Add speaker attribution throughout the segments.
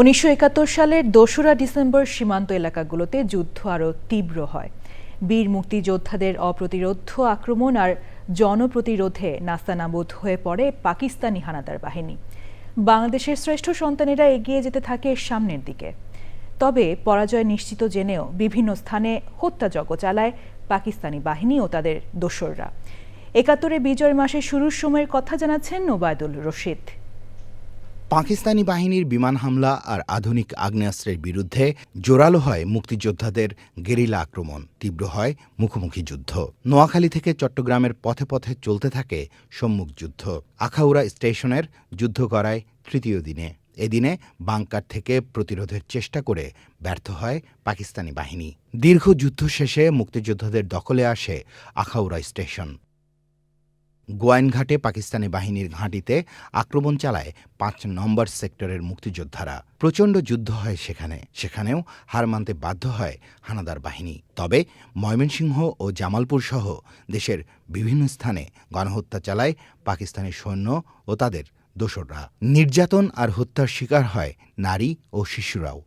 Speaker 1: উনিশশো একাত্তর সালের দোসরা ডিসেম্বর সীমান্ত এলাকাগুলোতে যুদ্ধ আরও তীব্র হয়। বীর মুক্তিযোদ্ধাদের অপ্রতিরোধ আক্রমণ আর জনপ্রতিরোধে নাস্তানাবুদ হয়ে পড়ে পাকিস্তানি হানাদার বাহিনী। বাংলাদেশের শ্রেষ্ঠ সন্তানেরা এগিয়ে যেতে থাকে সামনের দিকে। তবে পরাজয় নিশ্চিত জেনেও বিভিন্ন স্থানে হত্যাযজ্ঞ চালায় পাকিস্তানি বাহিনী ও তাদের দোসররা। একাত্তরে বিজয় মাসের শুরুর সময়ের কথা জানাচ্ছেন ওবায়দুল রশিদ।
Speaker 2: পাকিস্তানি বাহিনীর বিমান হামলা আর আধুনিক আগ্নেয়াস্ত্রের বিরুদ্ধে জোরালো হয় মুক্তিযোদ্ধাদের গেরিলা আক্রমণ। তীব্র হয় মুখোমুখি যুদ্ধ। নোয়াখালী থেকে চট্টগ্রামের পথে পথে চলতে থাকে সম্মুখ যুদ্ধ। আখাউড়া স্টেশনের যুদ্ধ করায় তৃতীয় দিনে। এদিনে বাংকার থেকে প্রতিরোধের চেষ্টা করে ব্যর্থ হয় পাকিস্তানি বাহিনী। দীর্ঘ যুদ্ধ শেষে মুক্তিযোদ্ধাদের দখলে আসে আখাউড়া স্টেশন। গোয়াইনঘাটে পাকিস্তানি বাহিনীর ঘাঁটিতে আক্রমণ চালায় পাঁচ নম্বর সেক্টরের মুক্তিযোদ্ধারা। প্রচণ্ড যুদ্ধ হয় সেখানে। সেখানেও হার মানতে বাধ্য হয় হানাদার বাহিনী। তবে ময়মনসিংহ ও জামালপুর সহ দেশের বিভিন্ন স্থানে গণহত্যা চালায় পাকিস্তানি সৈন্য ও তাদের দোসররা। নির্যাতন আর হত্যার শিকার হয় নারী ও শিশুরাও।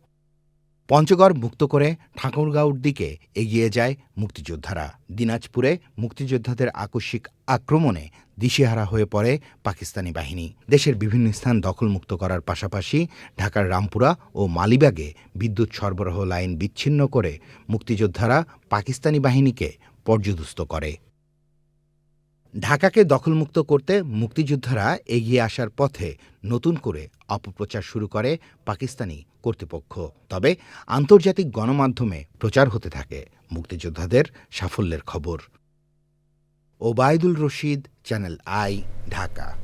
Speaker 2: পঞ্চগড় মুক্ত করে ঠাকুরগাঁওর দিকে এগিয়ে যায় মুক্তিযোদ্ধারা। দিনাজপুরে মুক্তিযোদ্ধাদের আকস্মিক আক্রমণে দিশেহারা হয়ে পড়ে পাকিস্তানি বাহিনী। দেশের বিভিন্ন স্থান দখলমুক্ত করার পাশাপাশি ঢাকার রামপুরা ও মালিবাগে বিদ্যুৎ সরবরাহ লাইন বিচ্ছিন্ন করে মুক্তিযোদ্ধারা পাকিস্তানি বাহিনীকে পর্যদুস্ত করে। ঢাকাকে দখলমুক্ত করতে মুক্তিযোদ্ধারা এগিয়ে আসার পথে নতুন করে অপপ্রচার শুরু করে পাকিস্তানি কর্তৃপক্ষ। তবে আন্তর্জাতিক গণমাধ্যমে প্রচার হতে থাকে মুক্তিযোদ্ধাদের সাফল্যের খবর। Obaidul Rashid, channel I, Dhaka.